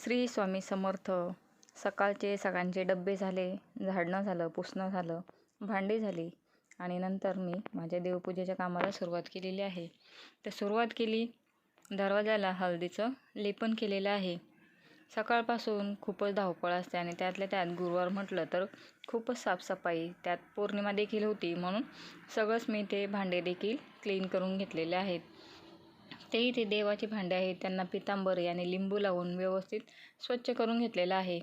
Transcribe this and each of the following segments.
श्री स्वामी समर्थ. सकाळचे सगळ्यांचे डब्बे झाले झाडणं झालं पुसणं झालं भांडी झाली आणि नंतर मी माझ्या देवपूजेच्या कामाला सुरुवात केलेली आहे. तर सुरुवात केली दरवाजाला हळदीचं लेपन केलेलं आहे. सकाळपासून खूपच धावपळ असते आणि त्यातल्या त्यात गुरुवार म्हटलं तर खूपच साफसफाई त्यात पौर्णिमा देखील होती म्हणून सगळंच मी ते भांडे देखील क्लीन करून घेतलेले आहेत. ते इथे देवाचे भांडे आहेत. त्यांना पितांबरी आणि लिंबू लावून व्यवस्थित स्वच्छ करून घेतलेलं आहे.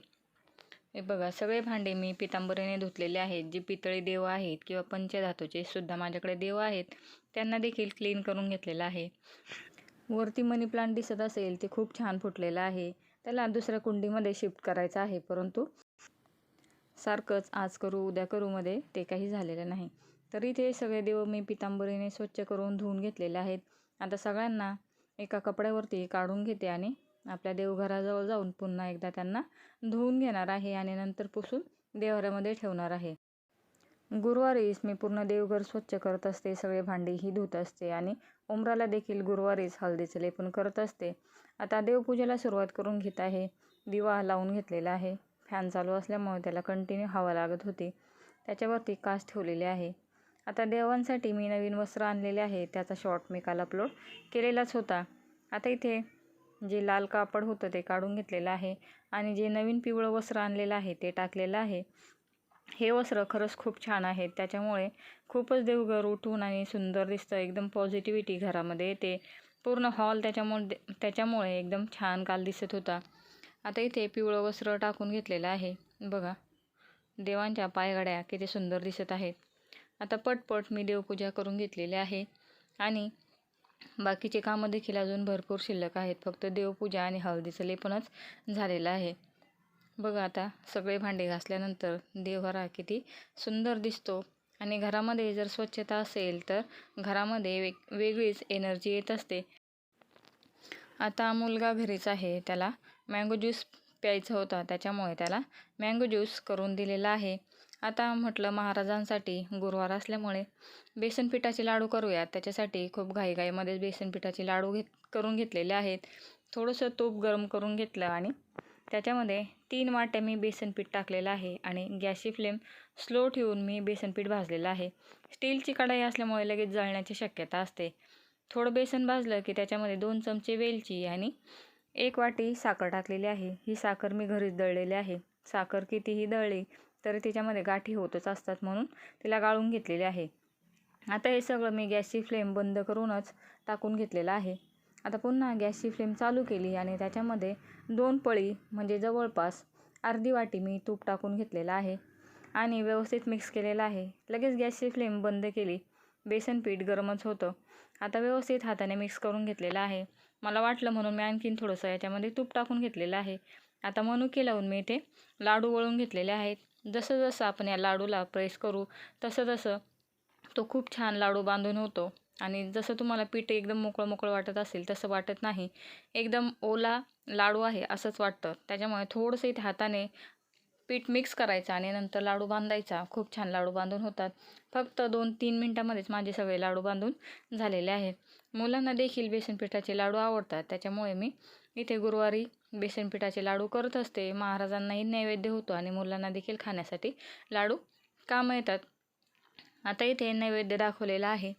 हे बघा सगळे भांडे मी पितांबरीने धुतलेले आहेत. जे पितळी देव आहेत किंवा पंचधातूचे सुद्धा माझ्याकडे देव आहेत त्यांना देखील क्लीन करून घेतलेलं आहे. वरती मनी प्लांट दिसत असेल ते खूप छान फुटलेलं आहे. त्याला दुसऱ्या कुंडीमध्ये शिफ्ट करायचं आहे परंतु सारखंच आज करू उद्या करूमध्ये ते काही झालेलं नाही. तरी ते सगळे देव मी पितांबरीने स्वच्छ करून धुवून घेतलेले आहेत. आता सगळ्यांना एका कपड्यावरती काढून घेते आणि आपल्या देवघराजवळ जाऊन पुन्हा एकदा त्यांना धुवून घेणार आहे आणि नंतर पुसून देवघरामध्ये ठेवणार आहे. गुरुवारीच मी पूर्ण देवघर स्वच्छ करत असते सगळे भांडीही धुत असते आणि उमराला देखील गुरुवारीच हळदीचं लेपन करत असते. आता देवपूजेला सुरुवात करून घेत आहे. दिवा लावून घेतलेला आहे. फॅन चालू असल्यामुळे त्याला कंटिन्यू हवा लागत होती. त्याच्यावरती कास ठेवलेली आहे. आता देवांसाठी मी नवीन वस्त्र आणलेले आहे. त्याचा शॉर्ट मी काल अपलोड केलेलाच होता. आता इथे जे लाल कापड होतं ते काढून घेतलेलं आहे आणि जे नवीन पिवळं वस्त्र आणलेलं आहे ते टाकलेलं आहे. हे वस्त्र खरंच खूप छान आहे. त्याच्यामुळे खूपच देवघर उठून आणि सुंदर दिसतं. एकदम पॉझिटिव्हिटी घरामध्ये. येते पूर्ण हॉल त्याच्यामुळे त्याच्यामुळे एकदम छान काल दिसत होता. आता इथे पिवळं वस्त्र टाकून घेतलेलं आहे. बघा. देवांच्या पायगाड्या किती सुंदर दिसत आहेत. आता पटपट मी देवपूजा करून घेतलेली आहे. आणि बाकीचे कामं देखील अजून भरपूर शिल्लक आहेत. फक्त देवपूजा आणि हळदीचं लेपनच झालेलं आहे. बघा आता सगळे भांडे घासल्यानंतर देवघरा किती सुंदर दिसतो. आणि घरामध्ये जर स्वच्छता असेल तर घरामध्ये वेग वेगळीच एनर्जी येत असते. आता मुलगा घरीच आहे. त्याला मँगो ज्यूस प्यायचा होता. त्याच्यामुळे त्याला मँगो ज्यूस करून दिलेला आहे. आता म्हटलं महाराजांसाठी गुरुवार असल्यामुळे बेसन पिठाचे लाडू करूयात. त्याच्यासाठी खूप घाईघाईमध्येच बेसन पिठाचे लाडू घेत करून घेतलेले आहेत. थोडंसं तूप गरम करून घेतलं आणि त्याच्यामध्ये तीन वाट्या मी बेसनपीठ टाकलेलं आहे आणि गॅसची फ्लेम स्लो ठेवून मी बेसनपीठ भाजलेलं आहे. स्टीलची कढाई असल्यामुळे लगेच जळण्याची शक्यता असते. थोडं बेसन भाजलं की त्याच्यामध्ये दोन चमचे वेलची आणि एक वाटी साखर टाकलेली आहे. ही साखर मी घरीच दळलेली आहे. साखर कितीही दळली तर त्याच्यामध्ये गाठी होतच असतात म्हणून तिला गाळून घेतलेले आहे. आता हे सगळं मी गॅसची फ्लेम बंद करूनच टाकून घेतलेलं आहे. आता पुन्हा गॅसची फ्लेम चालू केली आणि त्याच्यामध्ये दोन पळी म्हणजे जवळपास अर्धी वाटी मी तूप टाकून घेतलेलं आहे आणि व्यवस्थित मिक्स केलेलं आहे. लगेच गॅसची फ्लेम बंद केली. बेसन पीठ गरमच होतं. आता व्यवस्थित हाताने मिक्स करून घेतलेलं आहे. मला वाटलं म्हणून मी आणखीन थोडंसं याच्यामध्ये तूप टाकून घेतलेलं आहे. आता मनुके लावून मी इथे लाडू वळून घेतलेले आहेत. जसं जसं आपण या लाडूला प्रेस करू तसं तसं तो खूप छान लाडू बांधून होतो. आणि जसं तुम्हाला पीठ एकदम मोकळं मोकळं वाटत असेल तसं वाटत नाही. एकदम ओला लाडू आहे असंच वाटतं. त्याच्यामुळे थोडंसं इथे हाताने पीठ मिक्स करायचं आणि नंतर लाडू बांधायचा. खूप छान लाडू बांधून होतात. फक्त दोन तीन मिनटामध्येच माझे सगळे लाडू बांधून झालेले आहेत. मुलांना देखील बेसन पिठाचे लाडू आवडतात. त्याच्यामुळे मी इथे गुरुवारी बेसनपिठाचे लाडू करत असते. महाराजांनाही नैवेद्य होतो आणि मुलांना देखील खाण्यासाठी लाडू कामं येतात. आता इथे नैवेद्य दाखवलेला आहे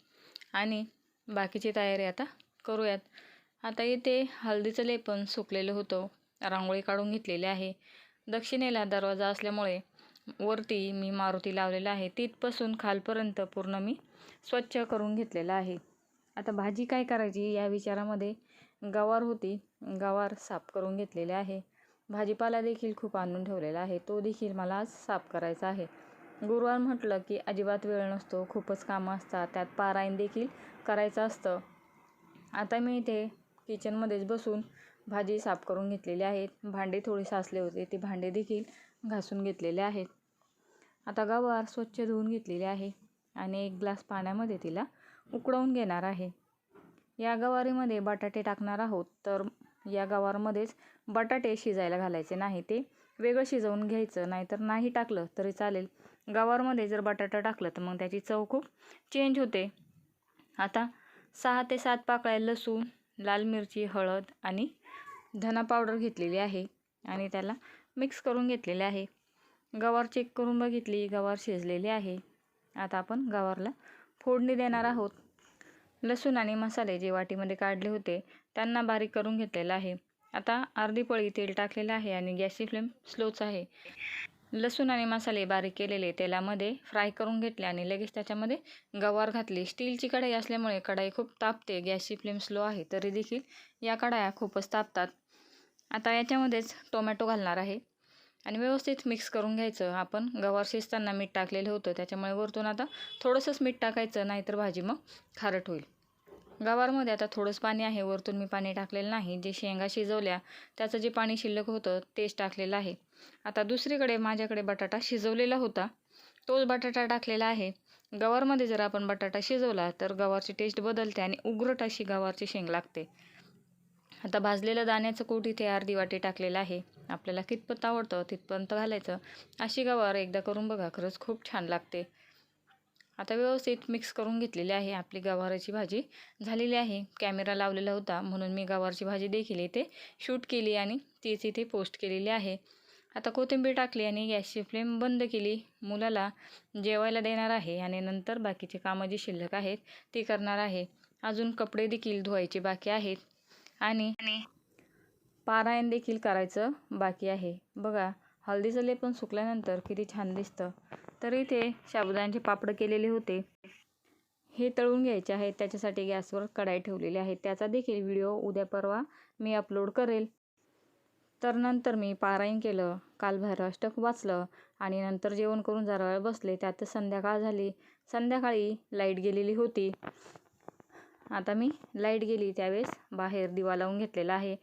आणि बाकीची तयारी आता करूयात. आता इथे हळदीचं लेपन सुकलेलं होतं. रांगोळी काढून घेतलेली आहे. दक्षिणेला दरवाजा असल्यामुळे वरती मी मारुती लावलेला आहे. तिथपासून खालपर्यंत पूर्ण मी स्वच्छ करून घेतलेलं आहे. आता भाजी काय करायची या विचारामध्ये गवार होती. गवार साफ करून घेतलेले आहे. भाजीपाला देखील खूप आणून ठेवलेला आहे. तो देखील मला आज साफ करायचा आहे. गुरुवार म्हटलं की अजिबात वेळ नसतो. खूपच कामं असतात. त्यात पारायण देखील करायचं असतं. आता मी इथे किचनमध्येच बसून भाजी साफ करून घेतलेली आहेत. भांडे थोडे साचले होते. ते भांडे देखील घासून घेतलेले आहेत. आता गवार स्वच्छ धुवून घेतलेली आहे आणि एक ग्लास पाण्यामध्ये तिला उकळवून घेणार आहे. या गवारीमध्ये बटाटे टाकणार आहोत तर या गवारमध्येच बटाटे शिजायला घालायचे. नाही ते वेगळं शिजवून घ्यायचं नाहीतर नाही टाकलं तरी चालेल. गवारमध्ये जर बटाटा टाकलं तर मग त्याची चव खूप चेंज होते. आता सहा ते सात पाकळ्या लसूण लाल मिरची हळद आणि धना पावडर घेतलेली आहे आणि त्याला मिक्स करून घेतलेले आहे. गवार चेक करून बघितली गवार शिजलेली आहे. आता आपण गवारला फोडणी देणार आहोत. लसूण आणि मसाले जे वाटीमध्ये काढले होते त्यांना बारीक करून घेतलेलं आहे. आता अर्धी पळी तेल टाकलेलं आहे आणि गॅसची फ्लेम स्लोच आहे. लसूण आणि मसाले बारीक केलेले तेलामध्ये फ्राय करून घेतले आणि लगेच त्याच्यामध्ये गवार घातली. स्टीलची कढाई असल्यामुळे कढाई खूप तापते गॅसची फ्लेम स्लो आहे तरी देखील या कढाया खूपच तापतात. आता याच्यामध्येच टोमॅटो घालणार आहे. आणि व्यवस्थित मिक्स करून घ्यायचं आपण. गवार शिजताना मीठ टाकलेलं होतं त्याच्यामुळे वरतून आता थोडंसंच मीठ टाकायचं नाहीतर भाजी मग खारट होईल. गवारमध्ये आता थोडंसं पाणी आहे वरतून मी पाणी टाकलेलं नाही. जे शेंगा शिजवल्या त्याचं जे पाणी शिल्लक होतं तेच टाकलेलं आहे. आता दुसरीकडे माझ्याकडे बटाटा शिजवलेला होता. तोच बटाटा टाकलेला आहे. गवारमध्ये जर आपण बटाटा शिजवला तर गवारची टेस्ट बदलते आणि उग्रट अशी गवारची शेंग लागते. आता भाजलेलं दाण्याचं कूट इथे अर्धी वाटी टाकलेलं आहे. आपल्याला कितपत आवडतं तिथपर्यंत घालायचं अशी गवार एकदा करून बघा खरंच खूप छान लागते. आता व्यवस्थित मिक्स करून घेतलेली आहे आपली गवाराची भाजी. झालेली आहे. कॅमेरा लावलेला होता म्हणून मी गवारची भाजी देखील इथे शूट केली आणि तीच इथे पोस्ट केलेली आहे. आता कोथिंबीर टाकली आणि गॅसची फ्लेम बंद केली. मुलाला जेवायला देणार आहे आणि नंतर बाकीचे कामं जी शिल्लक आहेत ती करणार आहे. अजून कपडे देखील धुवायचे बाकी आहेत. आणि पारायण देखील करायचं बाकी आहे. बघा हळदीचं लेपन सुकल्यानंतर किती छान दिसतं. तर इथे साबुदाण्याचे पापड केलेले होते. हे तळून घ्यायचे आहेत. त्याच्यासाठी गॅसवर कढाई ठेवलेली आहे. त्याचा देखील व्हिडिओ उद्या परवा मी अपलोड करेल. तर नंतर मी पारायण केलं कालभैरव अष्टक वाचलं आणि नंतर जेवण करून जरा वेळ बसले. त्यातच संध्याकाळ झाली. संध्याकाळी लाइट गेलेली होती. आता मी लाइट गेली त्यावेळेस बाहेर दिवा लावून घेतलेला आहे.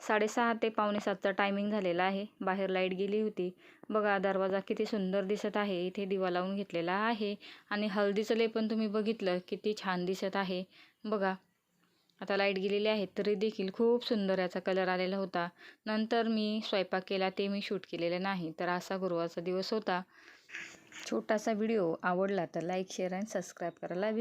साडेसहा ते पावणे सातचा टायमिंग झालेला आहे. बाहेर लाइट गेली होती. बघा दरवाजा किती सुंदर दिसत आहे. इथे दिवा लावून घेतलेला आहे. आणि हळदीचं लेपन तुम्ही बघितलं किती छान दिसत आहे. बघा आता लाइट गेलेली आहे तरी देखील खूप सुंदर याचा कलर आलेला होता. नंतर मी स्वयंपाक केला ते मी शूट केलेलं नाही तर असा गुरुवारचा दिवस होता. छोटासा व्हिडिओ आवडला तर लाईक शेअर आणि सबस्क्राईब करायला विसर